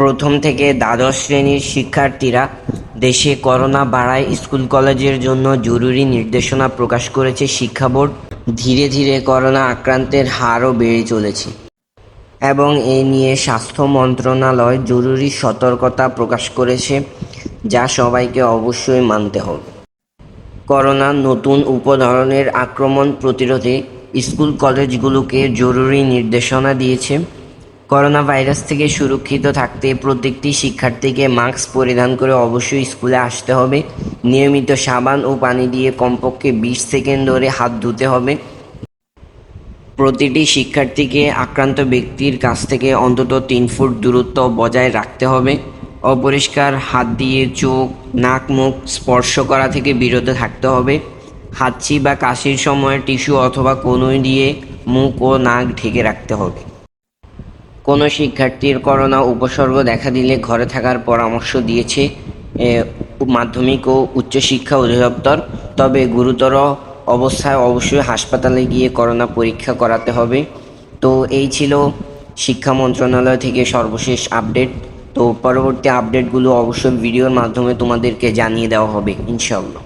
প্রথম থেকে দ্বাদশ শ্রেণির শিক্ষার্থীরা দেশে করোনা বাড়ায় স্কুল কলেজের জন্য জরুরি নির্দেশনা প্রকাশ করেছে শিক্ষা বোর্ড। ধীরে ধীরে করোনা আক্রান্তের হারও বেড়ে চলেছে। এবং এ নিয়ে স্বাস্থ্য মন্ত্রণালয় জরুরি সতর্কতা প্রকাশ করেছে, যা সবাইকে অবশ্যই মানতে হবে। করোনার নতুন উপধরনের আক্রমণ প্রতিরোধে স্কুল কলেজগুলোকে জরুরি নির্দেশনা দিয়েছে। করোনা ভাইরাস থেকে সুরক্ষিত থাকতে প্রত্যেকটি শিক্ষার্থীকে মাস্ক পরিধান করে অবশ্যই স্কুলে আসতে হবে। নিয়মিত সাবান ও পানি দিয়ে কমপক্ষে বিশ সেকেন্ড ধরে হাত ধুতে হবে। প্রতিটি শিক্ষার্থীকে আক্রান্ত ব্যক্তির কাছ থেকে অন্তত তিন ফুট দূরত্ব বজায় রাখতে হবে। অপরিষ্কার হাত দিয়ে চোখ, নাক, মুখ স্পর্শ করা থেকে বিরত থাকতে হবে। হাঁচি বা কাশির সময় টিস্যু অথবা কনুই দিয়ে মুখ ও নাক ঢেকে রাখতে হবে। কোনো শিক্ষার্থীর করোনা উপসর্গ দেখা দিলে ঘরে থাকার পরামর্শ দিয়েছে মাধ্যমিক ও উচ্চশিক্ষা অধিদপ্তর। তবে গুরুতর অবস্থায় অবশ্যই হাসপাতালে গিয়ে করোনা পরীক্ষা করাতে হবে। তো এই ছিল শিক্ষা মন্ত্রণালয় থেকে সর্বশেষ আপডেট। তো পরবর্তী আপডেটগুলো অবশ্যই ভিডিওর মাধ্যমে তোমাদেরকে জানিয়ে দেওয়া হবে, ইনশাআল্লাহ।